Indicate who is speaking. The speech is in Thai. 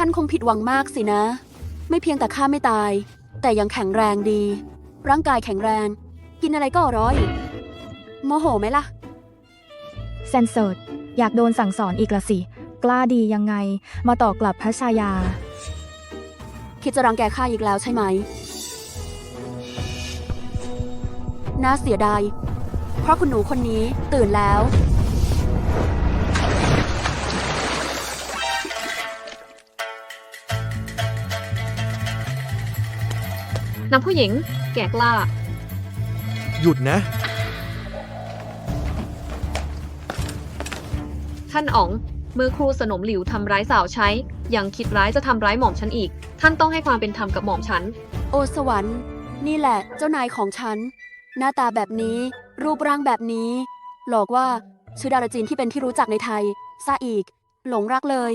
Speaker 1: ท่านคงผิดหวังมากสินะ ไม่เพียงแต่ข้าไม่ตาย แต่ยังแข็งแรงดี ร่างกายแข็งแรง กินอะไรก็อร่อย โมโหไหมล่ะ
Speaker 2: แซนเซิร์ดอยากโดนสั่งสอนอีกละสิ กล้าดียังไง มาต่อกลับพระชายา
Speaker 1: คิดจะรังแกข้าอีกแล้วใช่ไหม น่าเสียดาย เพราะคุณหนูคนนี้ตื่นแล้ว
Speaker 3: นางผู้หญิง แก่กล้า
Speaker 4: หยุดนะ
Speaker 3: ท่านอ๋องเมื่อครูสนมหลิวทำร้ายสาวใช้ ยังคิดร้ายจะทำร้ายหม่อมฉันอีก ท่านต้องให้ความเป็นธรรมกับหม่อมฉัน
Speaker 1: โอสวรรค์ นี่แหละเจ้านายของฉัน หน้าตาแบบนี้ รูปร่างแบบนี้ หลอกว่าชื่อดาราจีนที่เป็นที่รู้จักในไทยซะอีก หลงรักเลย